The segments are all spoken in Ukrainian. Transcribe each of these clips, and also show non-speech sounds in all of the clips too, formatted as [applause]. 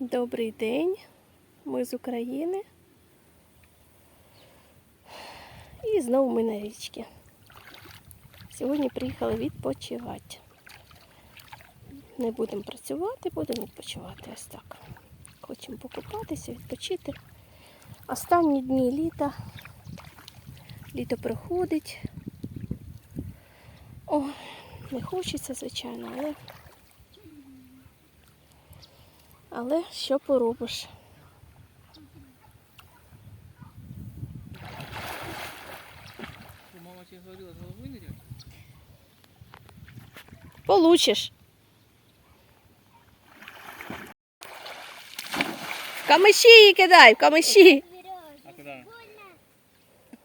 Добрий день, ми з України. І знову ми на річці. Сьогодні приїхали відпочивати. Не будемо працювати, будемо відпочивати ось так. Хочемо покупатися, відпочити. Останні дні літа. Літо приходить. О, не хочеться, звичайно, але але що поробиш? Мама тебе говорила, з голови нырять? Получиш. Камиші її кидай, в камиші. А куда?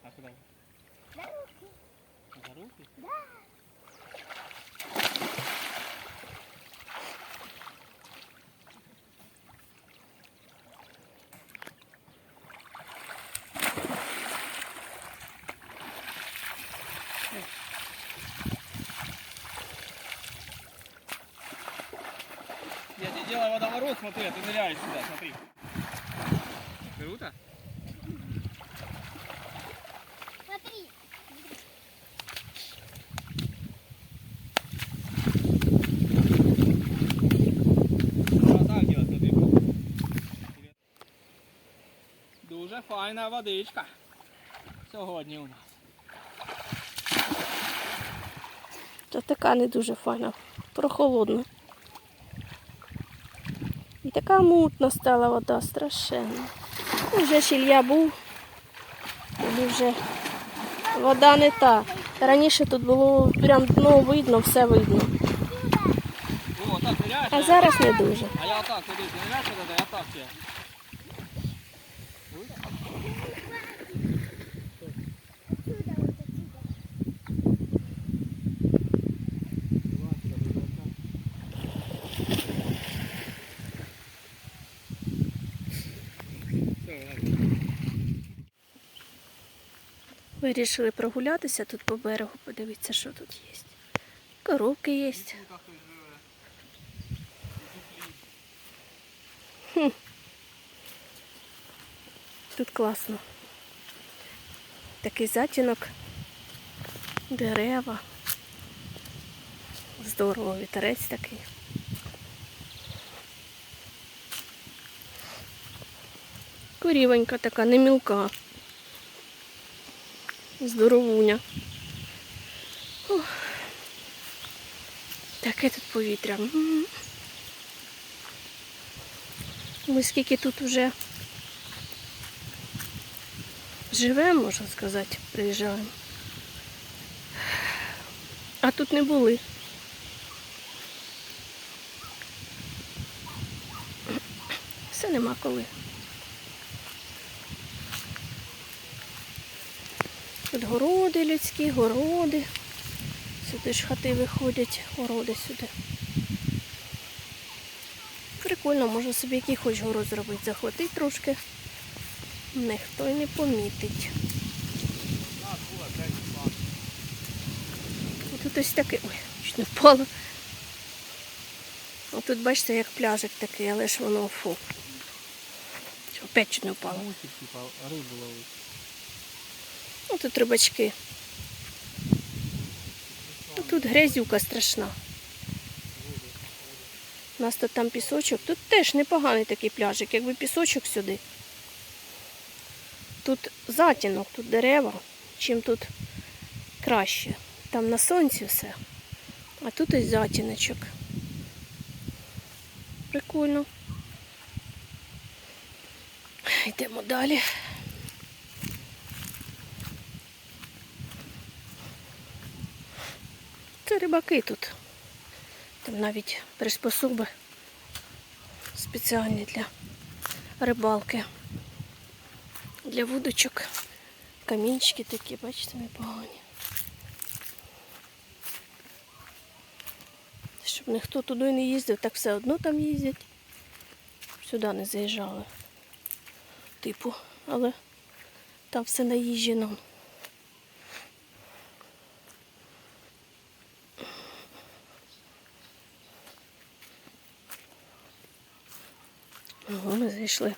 А куда? За руки? Я тебе водоворот, смотри, а ты ныряешь сюда, смотри. Круто? Вот смотри. Дуже файна водичка. Сьогодні у нас. Та така не дуже файна, прохолодна І така мутна стала вода, страшенна. Ну, Вже ж Ілля був, і вже вода не та. Раніше тут було прям дно видно, все видно. О, так ныряєш, А я- зараз не дуже. А я отак, смотри, ти ныряєш вот это, я так Вирішили прогулятися тут по берегу, подивитися, що тут є. Коровки є. Тут класно. Такий затінок, дерева. Здорово, вітерець такий. Корівонька така, не мілка. Здоровуня. Ух. Таке тут повітря. Ми скільки тут вже живемо, можна сказати, приїжджаємо. А тут не були. Все нема коли. Тут городи людські, городи. Сюди ж хати виходять, городи сюди. Прикольно, можна собі який хоч город зробити, захватить трошки. Ніхто й не помітить. Тут ось такий. Ой, чуть не впало. Тут бачите, як пляжик такий, але ж воно фу. Опять чуть не впало. Мультик, ловить. Ну, тут рибачки. Тут грязюка страшна. У нас тут там пісочок. Тут теж непоганий такий пляжик, якби пісочок сюди. Тут затінок, тут дерева, чим тут краще. Там на сонці все. А тут ось затіночок. Прикольно. Йдемо далі. Рибаки тут. Там навіть приспособи спеціальні для рибалки. Для вудочок. Камінчики такі, бачите, непогані. Щоб ніхто туди не їздив, так все одно там їздять. Сюди не заїжджали. Типу, але там все наїжджено. Ого.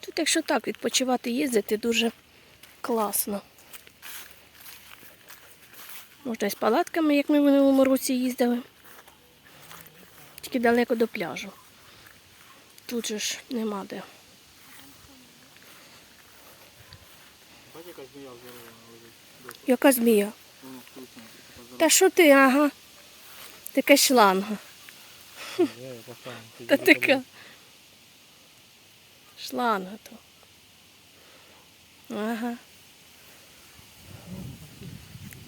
Тут, якщо так відпочивати їздити, дуже класно. Можна і з палатками, як ми в минулому році їздили. Тільки далеко до пляжу. Тут же ж нема де. Яка змія. Яка змія? Ну, Та що ти, ага? Така шланга. Та така. Шланга то. Ага.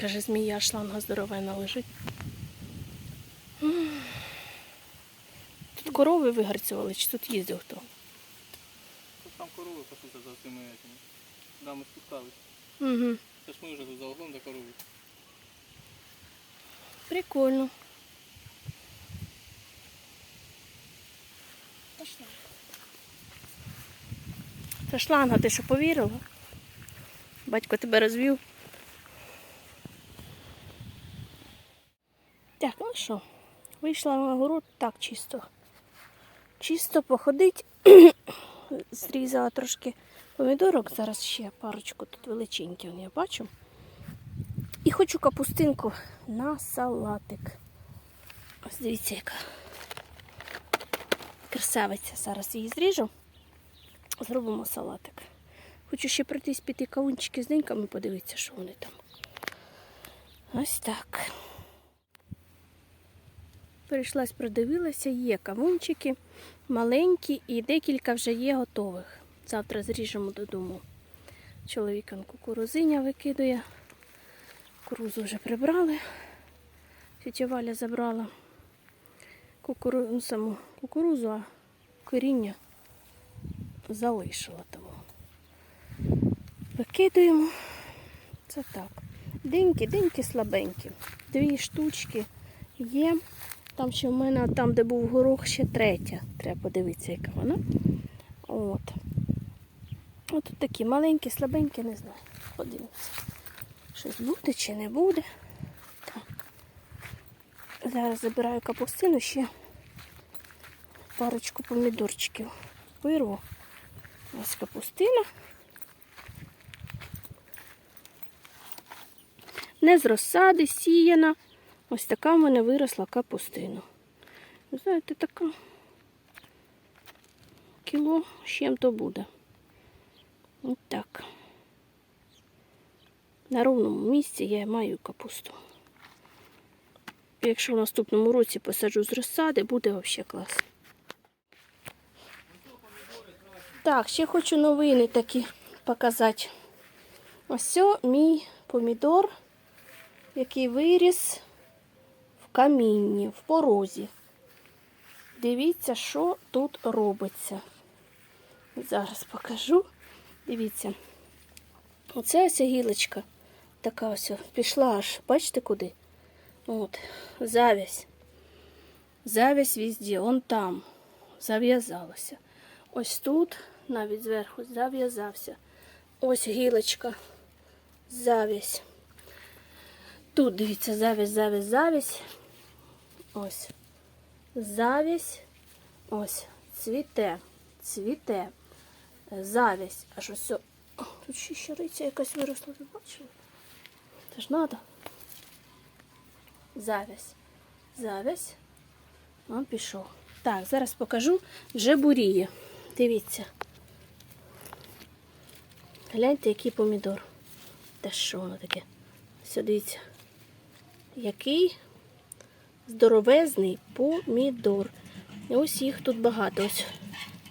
Каже, змія шланга здоровена лежить. Тут корови вигарцювали, чи тут їздив хто? Там корови пасуться за цими этими. Да, ми спускались. Угу. Це ж ми вже тут за углом до корови. Прикольно. Та шланга, ти що повірила? Батько тебе розвів. Так, ну що, вийшла на город так чисто. Чисто походить. [clears throat] Зрізала трошки помідорок, зараз ще парочку тут величенькі, я бачу. Хочу капустинку на салатик. Ось дивіться, яка красавиця. Зараз її зріжу. Зробимо салатик. Хочу ще пройтись піти кавунчики з деньками, подивитися, що вони там. Ось так. Перейшлась, продивилася, є кавунчики маленькі і декілька вже є готових. Завтра зріжемо додому. Чоловік он кукурузиня викидує. Кукурузу вже прибрали. Тетя Валя забрала кукуру... саму кукурузу, а коріння залишила того. Викидуємо. Це так. Деньки, деньки слабенькі. Дві штучки є. Там ще в мене, там, де був горох, ще третя. Треба подивитися, яка вона. От. От такі маленькі, слабенькі, не знаю. Подивимося. Щось буде чи не буде. Так. Зараз забираю капустину ще парочку помідорчиків. Вирву. Ось капустина. Не з розсади сіяна. Ось така в мене виросла капустина. Знаєте, така кіло з чим-то буде. Ось так. На ровному місці я маю капусту. Якщо в наступному році посаджу з розсади, буде взагалі клас. Так, ще хочу новини такі показати. Ось мій помідор, який виріс в камінні, в порозі. Дивіться, що тут робиться. Зараз покажу. Дивіться. Оце ось гілочка. Така ось пішла аж, бачите куди? От, завязь. Завязь везде, он там. Зав'язалася. Ось тут, навіть зверху, зав'язався. Ось гілочка. Завязь. Тут, дивіться, завязь, завязь, завязь. Ось. Завязь. Ось. Цвіте. Цвіте. Завязь. Аж ось. Тут ще щириця якась виросла, ви бачили? Це ж треба. Завязь. Завязь. Он пішов. Так, зараз покажу. Вже буріє. Дивіться. Гляньте, який помідор. Та що воно таке? Все, дивіться. Який здоровезний помідор. Ось їх тут багато. Ось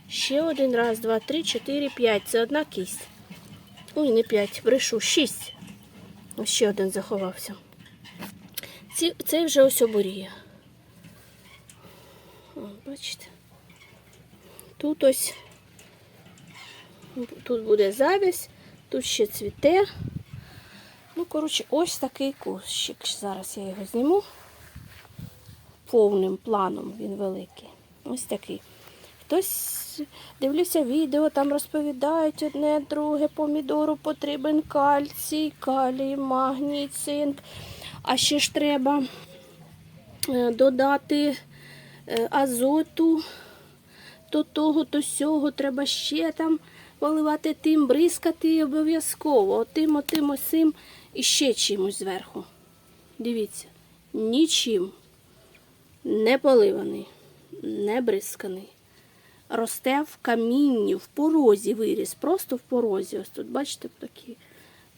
ще один, раз, два, три, чотири, п'ять. Це одна кість. Ой, не п'ять, брешу, шість. Ось ще один заховався. Ці, цей вже ось обуріє. Бачите? Тут ось тут буде завість, тут ще цвіте. Ну, коротше, ось такий кущик. Зараз я його зніму. Повним планом він великий. Ось такий. Хтось дивлюся відео, там розповідають одне друге, помідору потрібен кальцій, калій, магній, цинк. А ще ж треба е, додати е, азоту то того, то сього, треба ще там поливати тим, бризкати обов'язково. Отим, отим, осим і ще чимось зверху. Дивіться, нічим не поливаний, не бризканий. Росте в камінні, в порозі виріс, просто в порозі. Ось тут, бачите, такі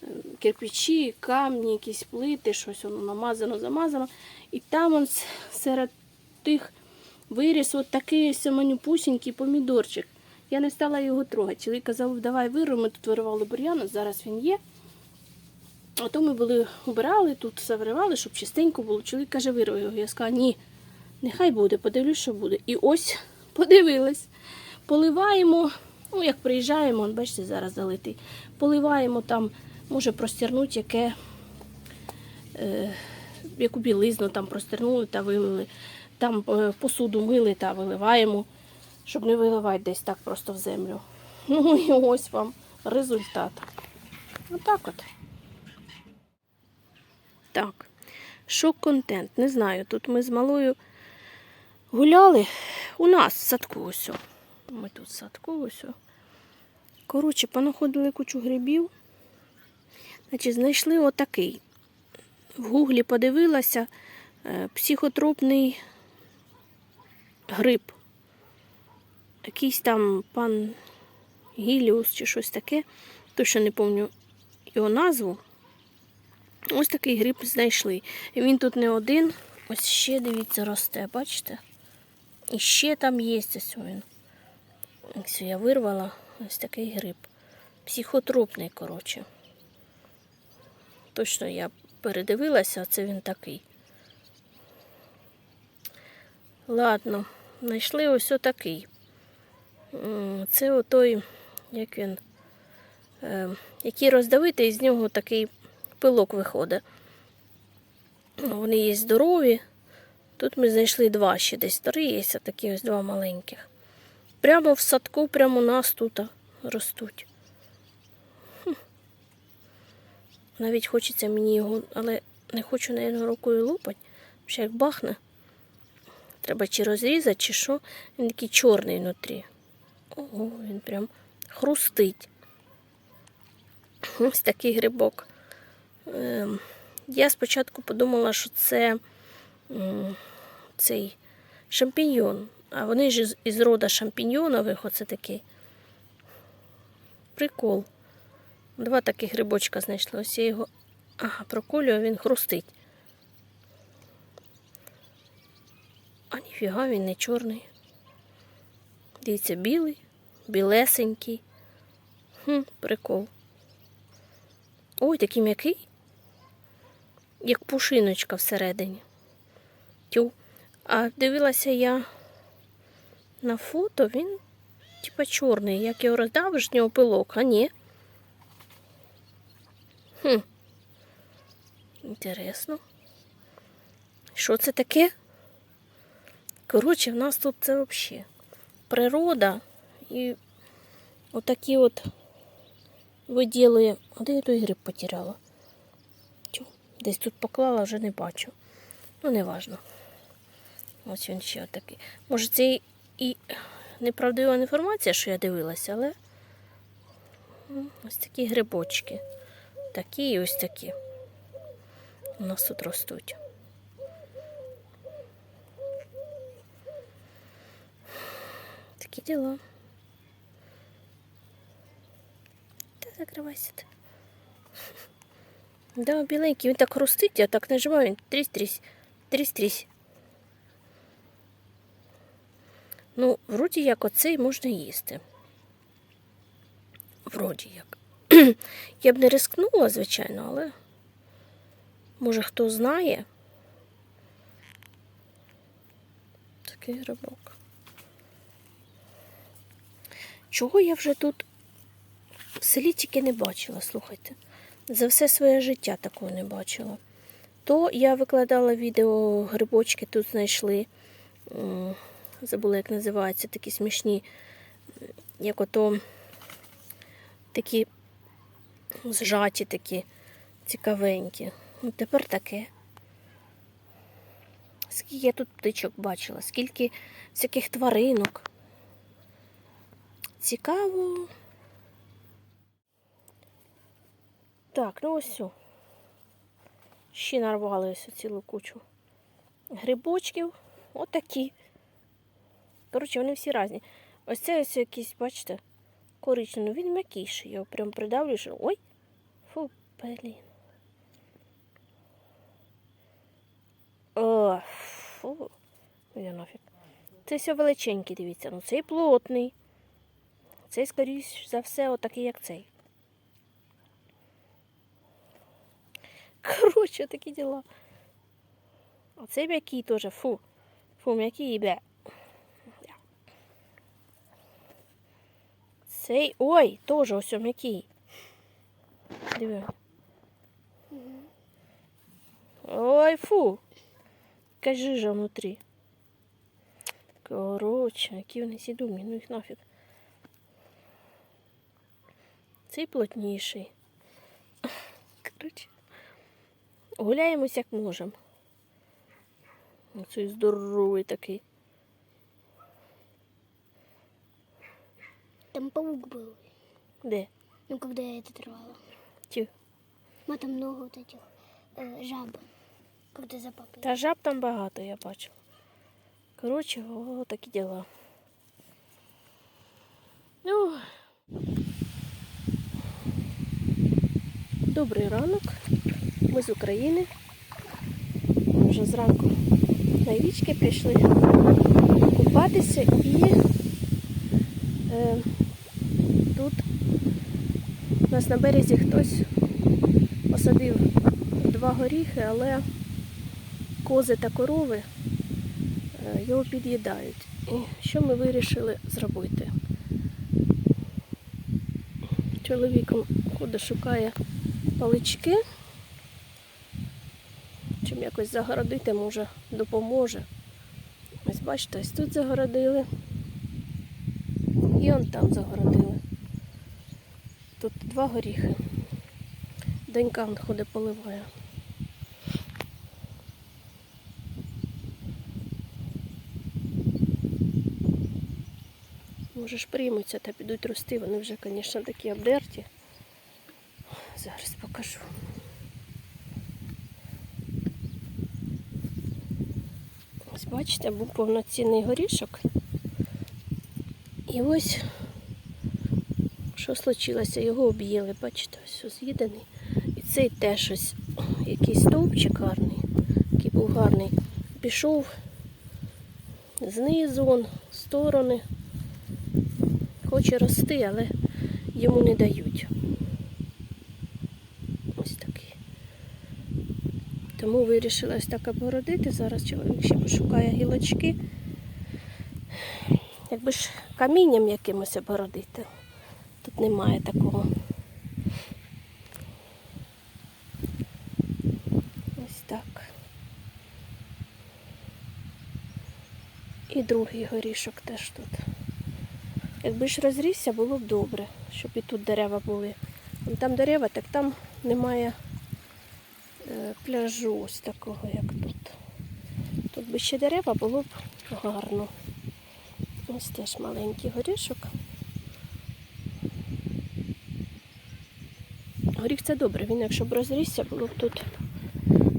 е, кирпичі, камні, якісь плити, щось воно намазано, замазано. І там он серед тих виріс от такий ось манюпусінький помідорчик. Я не стала його трогати. Чоловік казав, давай вирвемо, ми тут виривали бур'ян, ось зараз він є. А то ми були убирали, тут все виривали, щоб чистенько було. Чоловік каже, вирви його. Я сказала, ні, нехай буде, подивлюсь, що буде. І ось подивилась. Поливаємо, ну як приїжджаємо, бачите, зараз залитий. Поливаємо там, може простірнуть яке, е, яку білизну там простирнули та вилили. Там е, посуду мили та виливаємо, щоб не виливати десь так просто в землю. [laughs] Ну і ось вам результат. Отак от. Так, шок-контент. Не знаю. Тут ми з малою гуляли. У нас в садку ось. Ми тут садку ось. Коротше, понаходили кучу грибів. Значить, знайшли отакий. В гуглі подивилася е, психотропний гриб. Якийсь там пан Гіліус чи щось таке. Точно не пам'ятаю його назву. Ось такий гриб знайшли. Він тут не один. Ось ще, дивіться, росте, бачите? І ще там є ось він. Ось я вирвала ось такий гриб. Психотропний, коротше. Точно я передивилася, а це він такий. Ладно, знайшли ось отакий. Це отой, як він, е, який роздавити, і з нього такий пилок виходить. Вони є здорові. Тут ми знайшли два ще десь старі, є такі ось два маленьких. Прямо в садку, прямо у нас тут ростуть. Хм. Навіть хочеться мені його, але не хочу, навіть, рукою лупати, ще як бахне. Треба чи розрізати, чи що. Він такий чорний внутрі. Ого, він прям хрустить. Ось такий грибок. Ем, Я спочатку подумала, що це цей шампіньйон. А вони ж із, рода шампіньйонових, оце такий. Прикол. Два таких грибочка знайшли. Ось я його ага, проколюю, він хрустить. А ніфіга він не чорний. Дивіться, білий, білесенький. Хм, прикол. Ой, такий м'який, як пушиночка всередині. Тю. А дивилася я на фото, він типа чорний, як його роздав з нього пилок, а ні. Хм. Інтересно. Що це таке? Коротше, в нас тут це взагалі природа і отакі от виділує. А де я той гриб потеряла? Десь тут поклала, вже не бачу. Ну, не важно. Ось він ще отакий. Може, це і- неправдива інформація, що я дивилася, але ось такі грибочки. Такі і ось такі. У нас тут ростуть. Такі діла. Та закривайся ти. Да, біленький, він так хрустить, я так нажимаю, він трісь-трісь, трісь-трісь. Ну, вроді як оцей можна їсти. Вроді як. [clears throat] Я б не рискнула, звичайно, але може хто знає. Такий грибок. Чого я вже тут в селі тільки не бачила, слухайте. За все своє життя такого не бачила. То я викладала відео, грибочки тут знайшли. Забула, як називаються, такі смішні як ото такі зжаті такі цікавенькі. Ну, тепер таке. Скільки я тут птичок бачила, скільки всяких тваринок. Цікаво. Так, ну ось. Ще нарвали ось цілу кучу грибочків. Отакі. Коротше, вони всі різні. Ось це ось якийсь, бачите, коричневий, він м'якіший. Я його прям придавлю, що. Ой! Фу, блін. О, фу. Ну, Я нафіг. Це все величенький, дивіться. Ну цей плотний. Цей, скоріш за все, отакий, як цей. Коротше, такі діла. А цей м'який теж, фу. Фу, м'який і бе. Цей. Ой, теж ось м'який. Диви. Ой, фу. Яка жижа внутрі. Коротше, які вони всі думні, ну їх нафіг. Цей плотніший. Коротше. Гуляємось як можемо. Оцей здоровий такий. Там паук был. Де? Ну, когда я это рвала. Ті. Ну, там много вот этих э, жаб. Когда за папой. Та жаб там багато, я бачу. Коротше, о, такі діла. Ну. Добрий ранок. Ми з України. Ми вже зранку на річки прийшли купатися і е, тут у нас на березі хтось посадив два горіхи, але кози та корови е, його під'їдають. І що ми вирішили зробити? Чоловіком ходить, шукає палички, чим якось загородити, може, допоможе. Ось бачите, ось тут загородили. І он там загородили. Тут два горіхи. Донька он ходить поливає. Може ж приймуться та підуть рости. Вони вже, звісно, такі обдерті. Зараз покажу. Ось бачите, був повноцінний горішок. І ось що случилося, його об'їли, бачите, ось з'їдений. І цей теж ось якийсь стовпчик гарний, який був гарний, пішов знизу, он, в сторони. Хоче рости, але йому не дають. Ось такий. Тому вирішила ось так обгородити. Зараз чоловік ще пошукає гілочки. Якби ж камінням якимось обгородити. Тут немає такого. Ось так. І другий горішок теж тут. Якби ж розрісся, було б добре, щоб і тут дерева були. Там дерева, так там немає е, пляжу ось такого, як тут. Тут би ще дерева було б гарно. Ось теж маленький горішок. Горіх це добре, він якщо б розрісся, було б тут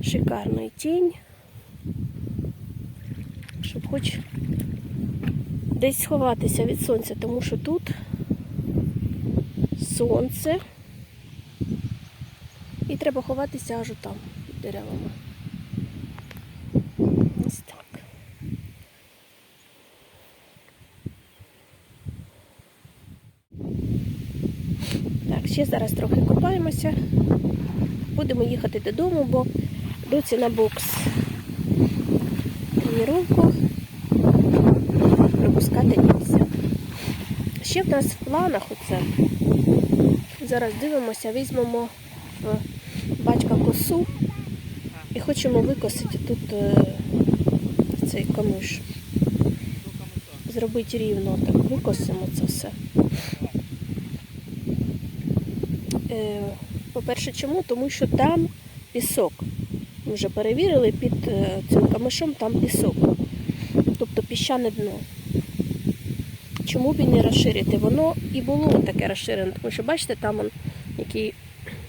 шикарний тінь. Щоб хоч десь сховатися від сонця, тому що тут сонце. І треба ховатися аж там під деревами. Ось так. Так, ще зараз трохи купаємося. Будемо їхати додому, бо доці на бокс тренування пропускати нельзя. Ще в нас в планах оце. Зараз дивимося, візьмемо в батька косу і хочемо викосити тут е, цей камиш. Зробити рівно так. викосимо це все. Е, По-перше, чому? Тому що там пісок. Ми вже перевірили під е, цим камишом там пісок. Тобто піщане дно. Чому б і не розширити? Воно і було таке розширене, тому що бачите, там он який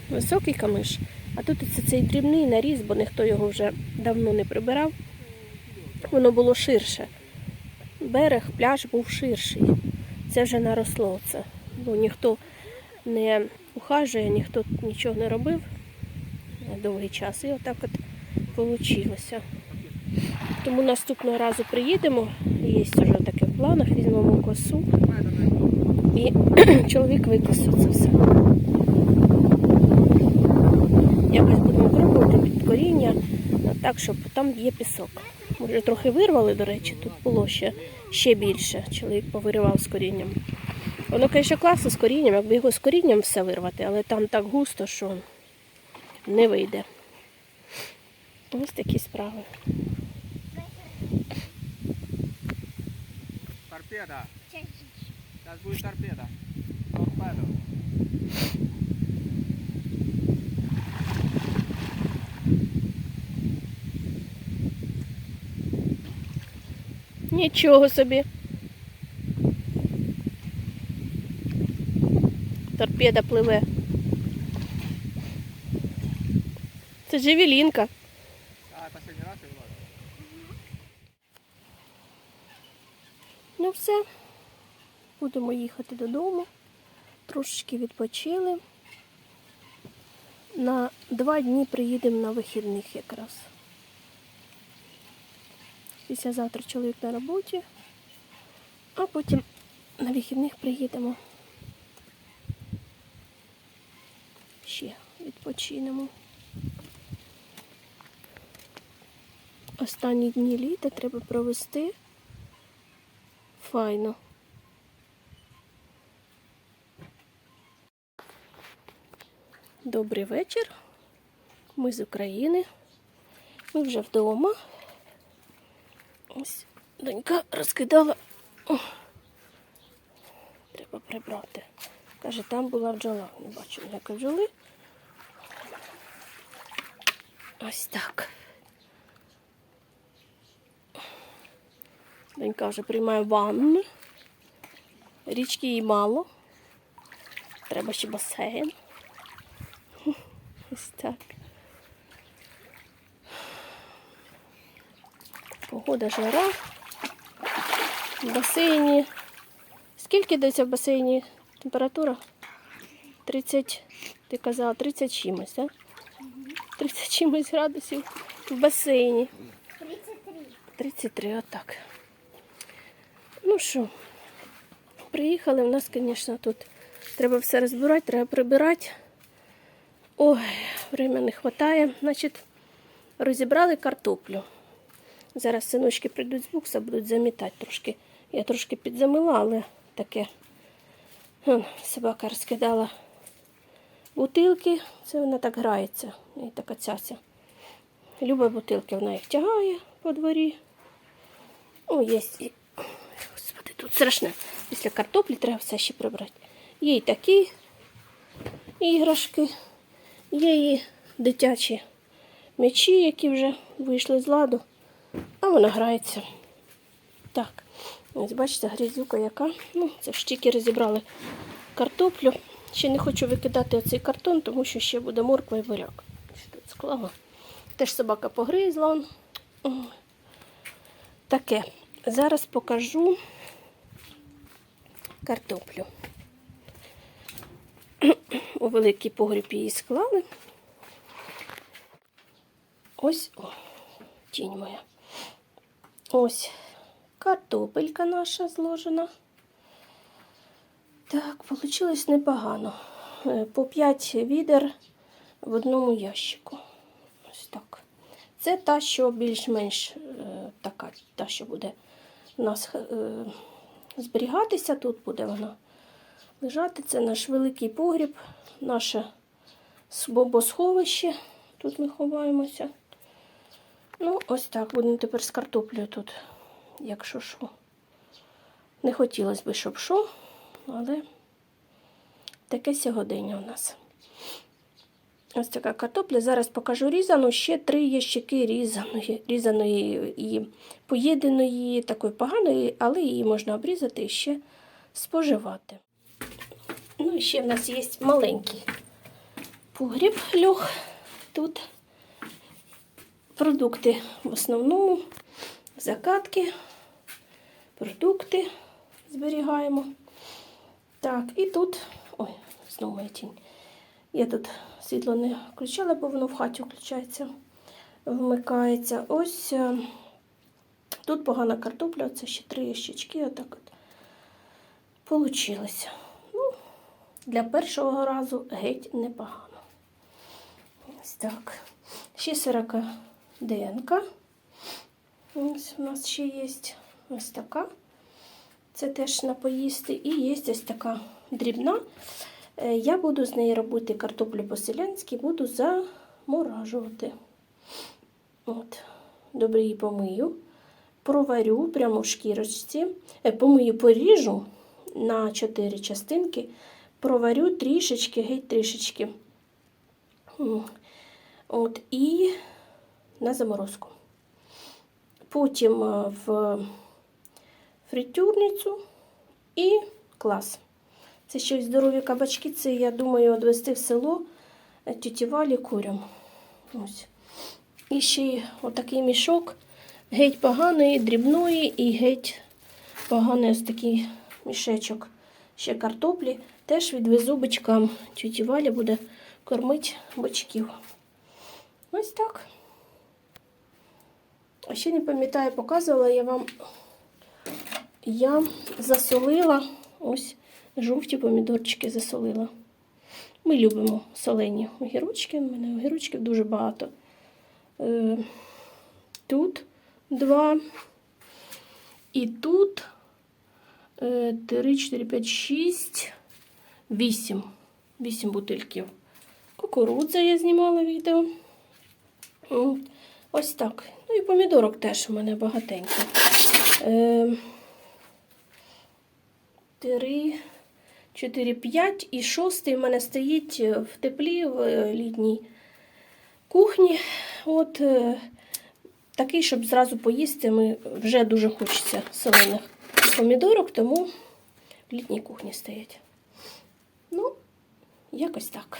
високий камиш, а тут це цей дрібний наріз, бо ніхто його вже давно не прибирав. Воно було ширше. Берег, пляж був ширший. Це вже наросло це. Бо ніхто не ухажує, ніхто нічого не робив довгий час. І отак от вийшло. Тому наступного разу приїдемо. Є вже таке в планах, візьмемо косу. І [clears throat] чоловік викосив це все. Якось будемо пробувати під коріння, так, щоб там є пісок. Ми вже трохи вирвали, до речі, тут було ще, ще більше. Чоловік повиривав з корінням. Воно, звісно, класно з корінням, якби його з корінням все вирвати, але там так густо, що не вийде. Ось такі справи. Торпеда. Сейчас будет торпеда. Торпедо. Нічого собі. Торпеда пливе. Це Джевелінка. А, последний раз. Ну все. Будемо їхати додому. Трошечки відпочили. На два дні приїдемо на вихідних якраз. Післязавтра чоловік на роботі, а потім на вихідних приїдемо. Ще відпочинемо. Останні дні літа треба провести файно. Добрий вечір. Ми з України. Ми вже вдома. Ось донька розкидала. Треба прибрати. Каже, там була бджола. Не бачу ніякої бджоли. Ось так. Донька вже приймає ванну. Річки їй мало. Треба ще басейн. Ось так. Погода жара. В басейні. Скільки десь в басейні температура? 30, ти казала, 30 чимось, так? 30 чимось градусів в басейні. 33. 33, отак. Ну що, приїхали. У нас, звісно, тут треба все розбирати, треба прибирати. Ой, время не вистачає. Значить, розібрали картоплю. Зараз синочки прийдуть з букса, будуть замітати трошки. Я трошки підзамила, але таке. Вон, собака розкидала бутилки. Це вона так грається. І така цяця. Любить бутилки, вона їх тягає по дворі. О, є. і- Господи, тут страшне. Після картоплі треба все ще прибрати. Є і такі іграшки, є і дитячі м'ячі, які вже вийшли з ладу, а вона грається. Так, ось бачите, грязюка яка. Ну, це ж тільки розібрали картоплю. Ще не хочу викидати оцей картон, тому що ще буде морква і буряк. Що тут склала. Теж собака погризла. Таке. Зараз покажу картоплю. У великий погріб її склали. Ось о, тінь моя. Ось картопелька наша зложена. Так, вийшло непогано. Е, По 5 відер в одному ящику. Ось так. Це та, що більш-менш е, така, та, що буде у нас е, зберігатися. Тут буде вона лежати. Це наш великий погріб, наше бомбосховище. Тут ми ховаємося. Ну, ось так. Будемо тепер з картоплею тут, якщо що. Не хотілося б, щоб що, але таке сьогодення у нас. Ось така картопля. Зараз покажу різану. Ще три ящики різаної, різаної і поєднаної, такої поганої, але її можна обрізати і ще споживати. Ну, і ще в нас є маленький погріб льох. Тут продукти в основному, закатки, продукти зберігаємо. Так, і тут. Ой, знову моя тінь. Я тут світло не включала, бо воно в хаті включається, вмикається. Ось е, тут погана картопля, це ще три ящички, отак от получилося. Ну, для першого разу геть непогано. Ось так. Ще 40 ДНК. Ось у нас ще є ось така. Це теж на поїсти. І є ось така дрібна. Е, Я буду з неї робити картоплю по-селянськи, буду заморажувати. От. Добре її помию, проварю прямо в шкірочці. Е, Помию, поріжу на 4 частинки, проварю трішечки, геть трішечки. От, і на заморозку. Потім е, в фритюрницю і клас. Це ще здорові кабачки. Це, я думаю, відвести в село тіті курям. Ось. І ще отакий мішок геть поганої, дрібної і геть поганий ось такий мішечок. Ще картоплі. Теж відвезу бичкам. Тіті Валя буде кормити бичків. Ось так. А ще не пам'ятаю, показувала я вам. Я засолила ось жовті помідорчики засолила. Ми любимо солені огірочки. У мене огірочків дуже багато. Е, Тут два. І тут 3, 4, 5, 6, 8. 8 бутильків. Кукурудза я знімала відео. Ось так. Ну і помідорок теж у мене багатенько. Е, 3, 4, 5 і шостий в мене стоїть в теплі в е, літній кухні. От е, такий, щоб зразу поїсти. Ми вже дуже хочеться солених помідорок, тому в літній кухні стоять. Ну, якось так.